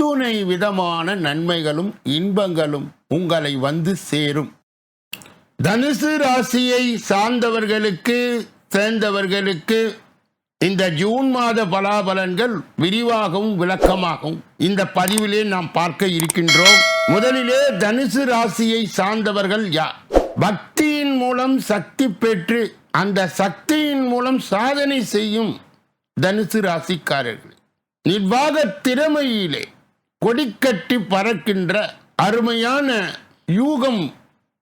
அத்துணை விதமான நன்மைகளும் இன்பங்களும் உங்களை வந்து சேரும். தனுசு ராசியை சார்ந்தவர்களுக்கு சேர்ந்தவர்களுக்கு இந்த ஜூன் மாத பலாபலன்கள் விரிவாகவும் விளக்கமாகவும் இந்த பதிவிலே நாம் பார்க்க இருக்கின்றோம். முதலிலே தனுசு ராசியை சார்ந்தவர்கள் யார்? பக்தியின் மூலம் சக்தி பெற்று அந்த சக்தியின் மூலம் சாதனை செய்யும் தனுசு ராசிக்காரர்கள். நிர்வாக திறமையிலே கொடிக்கட்டி பறக்கின்ற அருமையான யூகம்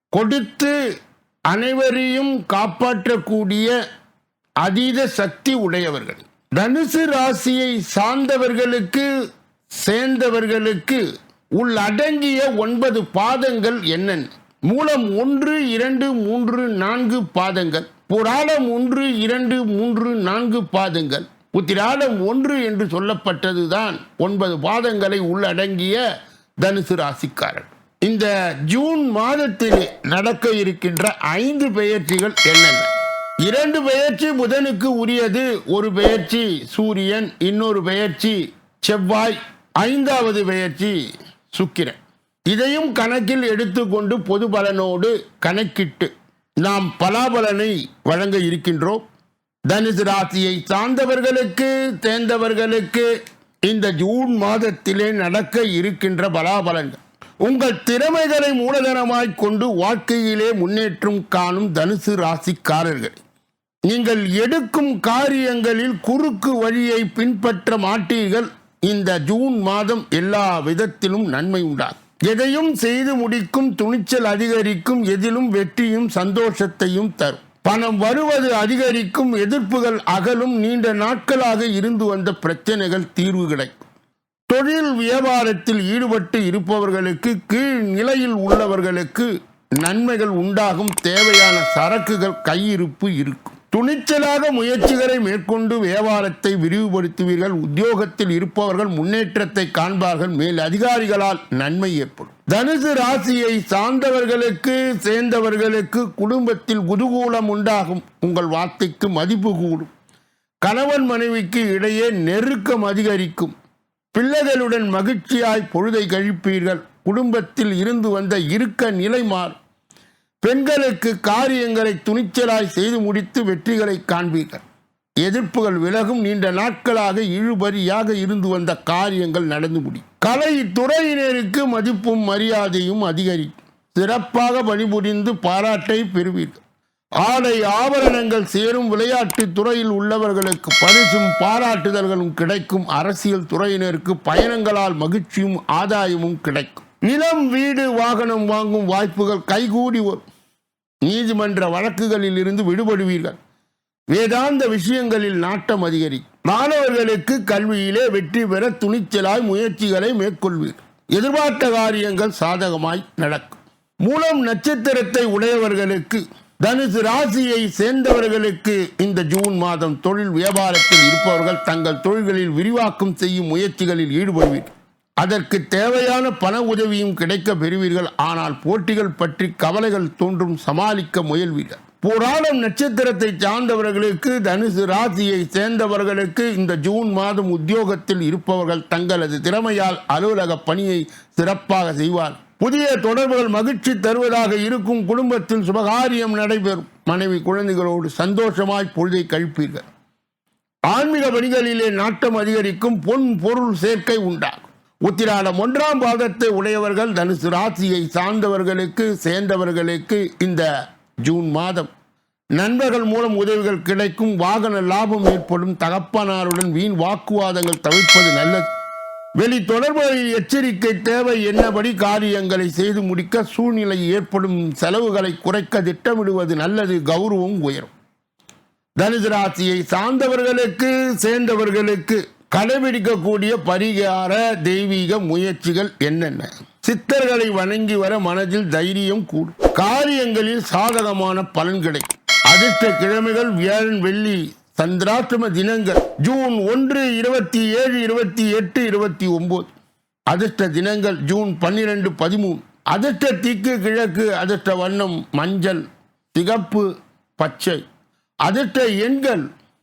கொடுத்து அனைவரையும் காப்பாற்றக்கூடிய அதீத சக்தி உடையவர்கள். தனுசு ராசியை சார்ந்தவர்களுக்கு சேர்ந்தவர்களுக்கு உள்ளடங்கிய ஒன்பது பாதங்கள் என்னென்ன? மூலம் ஒன்று இரண்டு மூன்று நான்கு பாதங்கள். புராணம் ஒன்று இரண்டு மூன்று நான்கு பாதங்கள். உத்திராடம் ஒன்று என்று சொல்லப்பட்டதுதான் ஒன்பது பாதங்களை உள்ளடங்கிய தனுசு ராசிக்காரன். இந்த ஜூன் மாதத்தில் நடக்க இருக்கின்ற ஐந்து பெயர்ச்சிகள் என்னென்ன? இரண்டு பெயர்ச்சி புதனுக்கு உரியது ஒரு பெயர்ச்சி சூரியன் இன்னொரு பெயர்ச்சி செவ்வாய் ஐந்தாவது பெயர்ச்சி சுக்கிரன். இதையும் கணக்கில் எடுத்துக்கொண்டு பொது பலனோடு கணக்கிட்டு நாம் பலாபலனை வழங்க இருக்கின்றோம். தனுசு ராசியை சார்ந்தவர்களுக்கு தேர்ந்தவர்களுக்கு இந்த ஜூன் மாதத்திலே நடக்க இருக்கின்ற பலாபலங்கள் உங்கள் திறமைகளை மூலதனமாய் கொண்டு வாழ்க்கையிலே முன்னேற்றம் காணும் தனுசு ராசிக்காரர்கள் நீங்கள் எடுக்கும் காரியங்களில் குறுக்கு வழியை பின்பற்ற மாட்டீர்கள். இந்த ஜூன் மாதம் எல்லா விதத்திலும் நன்மை உண்டாகும். எதையும் செய்து முடிக்கும் துணிச்சல் அதிகரிக்கும் எதிலும் வெற்றியும் சந்தோஷத்தையும் தரும். பணம் வருவது அதிகரிக்கும் எதிர்ப்புகள் அகலும் நீண்ட நாட்களாக இருந்து வந்த பிரச்சனைகள் தீர்வு கிடைக்கும். தொழில் வியாபாரத்தில் ஈடுபட்டு இருப்பவர்களுக்கு கீழ் நிலையில் உள்ளவர்களுக்கு நன்மைகள் உண்டாகும் தேவையான சரக்குகள் கையிருப்பு இருக்கும். துணிச்சலாக முயற்சிகளை மேற்கொண்டு வியாபாரத்தை விரிவுபடுத்துவீர்கள் உத்தியோகத்தில் இருப்பவர்கள் முன்னேற்றத்தை காண்பார்கள் மேல் அதிகாரிகளால் நன்மை ஏற்படும். தனுசு ராசியை சார்ந்தவர்களுக்கு சேர்ந்தவர்களுக்கு குடும்பத்தில் குதூகூலம் உண்டாகும். உங்கள் வார்த்தைக்கு மதிப்பு கூடும். கணவன் மனைவிக்கு இடையே நெருக்கம் அதிகரிக்கும். பிள்ளைகளுடன் மகிழ்ச்சியாய் பொழுதை கழிப்பீர்கள். குடும்பத்தில் இருந்து வந்த இருக்க நிலை மாறும். பெண்களுக்கு காரியங்களை துணிச்சலாய் செய்து முடித்து வெற்றிகளை காண்பீர்கள். எதிர்ப்புகள் விலகும் நீண்ட நாட்களாக இழுபறியாக இருந்து வந்த காரியங்கள் நடந்து முடியும். கலை துறையினருக்கு மதிப்பும் மரியாதையும் அதிகரிக்கும். சிறப்பாக பணிபுரிந்து பாராட்டை பெறுவீர்கள். ஆடை ஆபரணங்கள் சேரும் விளையாட்டு துறையில் உள்ளவர்களுக்கு பரிசும் பாராட்டுதல்களும் கிடைக்கும். அரசியல் துறையினருக்கு பயணங்களால் மகிழ்ச்சியும் ஆதாயமும் கிடைக்கும். நிலம் வீடு வாகனம் வாங்கும் வாய்ப்புகள் கைகூடி வரும். நீதிமன்ற வழக்குகளில் இருந்து விடுபடுவீர்கள். வேதாந்த விஷயங்களில் நாட்டம் அதிகரிக்கும் மாணவர்களுக்கு கல்வியிலே வெற்றி பெற துணிச்சலாய் முயற்சிகளை மேற்கொள்வீர்கள். எதிர்பார்த்த காரியங்கள் சாதகமாய் நடக்கும். மூலம் நட்சத்திரத்தை உடையவர்களுக்கு தனுசு ராசியை சேர்ந்தவர்களுக்கு இந்த ஜூன் மாதம் தொழில் வியாபாரத்தில் இருப்பவர்கள் தங்கள் தொழில்களில் விரிவாக்கம் செய்யும் முயற்சிகளில் ஈடுபடுவீர்கள். அதற்கு தேவையான பண உதவியும் கிடைக்க பெறுவீர்கள். ஆனால் போட்டிகள் பற்றி கவலைகள் தோன்றும் சமாளிக்க முயல்வீர்கள். புராணம் நட்சத்திரத்தை சார்ந்தவர்களுக்கு தனுசு ராசியை சேர்ந்தவர்களுக்கு இந்த ஜூன் மாதம் உத்தியோகத்தில் இருப்பவர்கள் தங்களது திறமையால் அலுவலக பணியை சிறப்பாக செய்வார். புதிய தொடர்புகள் மகிழ்ச்சி தருவதாக இருக்கும் குடும்பத்தில் சுபகாரியம் நடைபெறும். மனைவி குழந்தைகளோடு சந்தோஷமாய் பொழுதை கழிப்பீர்கள். ஆன்மீக பணிகளிலே நாட்டம் அதிகரிக்கும் பொன் பொருள் சேர்க்கை உண்டாகும். உத்திராடம் ஒன்றாம் பாதத்தை உடையவர்கள் தனுசு ராசியை சார்ந்தவர்களுக்கு சேர்ந்தவர்களுக்கு இந்த ஜூன் மாதம். நண்பர்கள் மூலம் உதவிகள் கிடைக்கும் வாகன லாபம் ஏற்படும் தகப்பனாருடன் வீண் வாக்குவாதங்கள் தவிர்ப்பது நல்லது. வெளி தொடர்புகளில் எச்சரிக்கை தேவை என்னபடி காரியங்களை செய்து முடிக்க சூழ்நிலை ஏற்படும் செலவுகளை குறைக்க திட்டமிடுவது நல்லது கௌரவம் உயரும். தனுசு ராசியை சார்ந்தவர்களுக்கு சேர்ந்தவர்களுக்கு கடைபிடிக்கக்கூடிய பரிகார தெய்வீக முயற்சிகள் என்னென்ன? சித்தர்களை வணங்கி வர மனதில் தைரியம் கூடும். காரியங்களில் சாதகமான பலன் கிடைக்கும். அதிர்ஷ்ட கிழமைகள் வியாழன் வெள்ளி சந்திராஷ்டம தினங்கள் ஜூன் ஒன்று இருபத்தி ஏழு இருபத்தி எட்டு இருபத்தி ஒன்பது அதிர்ஷ்ட தினங்கள் ஜூன் பன்னிரெண்டு பதிமூணு. அதிர்ஷ்ட திக்கு கிழக்கு அதிர்ஷ்ட வண்ணம் மஞ்சள் சிகப்பு பச்சை. அதிர்ஷ்ட எண்கள்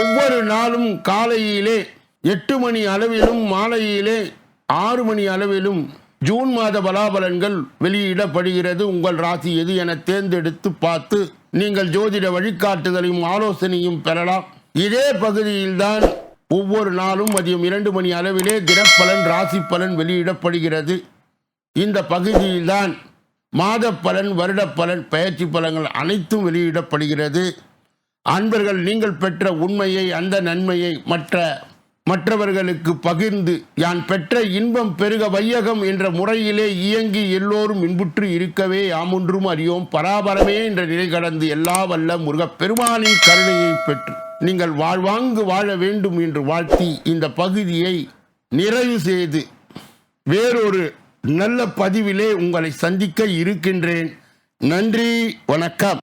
ஒவ்வொரு நாளும் காலையிலே எட்டு மணி அளவிலும் மாலையிலே ஆறு மணி அளவிலும் ஜூன் மாத பலாபலன்கள் வெளியிடப்படுகிறது. உங்கள் ராசி எது என தேர்ந்தெடுத்து பார்த்து நீங்கள் ஜோதிட வழிகாட்டுதலையும் ஆலோசனையும் பெறலாம். இதே பகுதியில்தான் ஒவ்வொரு நாளும் மதியம் இரண்டு மணி அளவிலே தினப்பலன் ராசி பலன் வெளியிடப்படுகிறது. இந்த பகுதியில்தான் மாத பலன் வருட பலன் பயிற்சி பலன்கள் அனைத்தும் வெளியிடப்படுகிறது. அன்பர்கள் நீங்கள் பெற்ற உண்மையை அந்த நன்மையை மற்ற மற்றவர்களுக்கு பகிர்ந்து யான் பெற்ற இன்பம் பெருக வையகம் என்ற முறையிலே இயங்கி எல்லோரும் இன்புற்று இருக்கவே யாமொன்றும் அறியோம். பராபரமே என்ற நிலை கடந்து எல்லா வல்ல முருகப்பெருமானின் கருணையை பெற்று நீங்கள் வாழ்வாங்கு வாழ வேண்டும் என்று வாழ்த்தி இந்த பகுதியை நிறைவு செய்து வேறொரு நல்ல பதிவிலே உங்களை சந்திக்க இருக்கின்றேன். நன்றி வணக்கம்.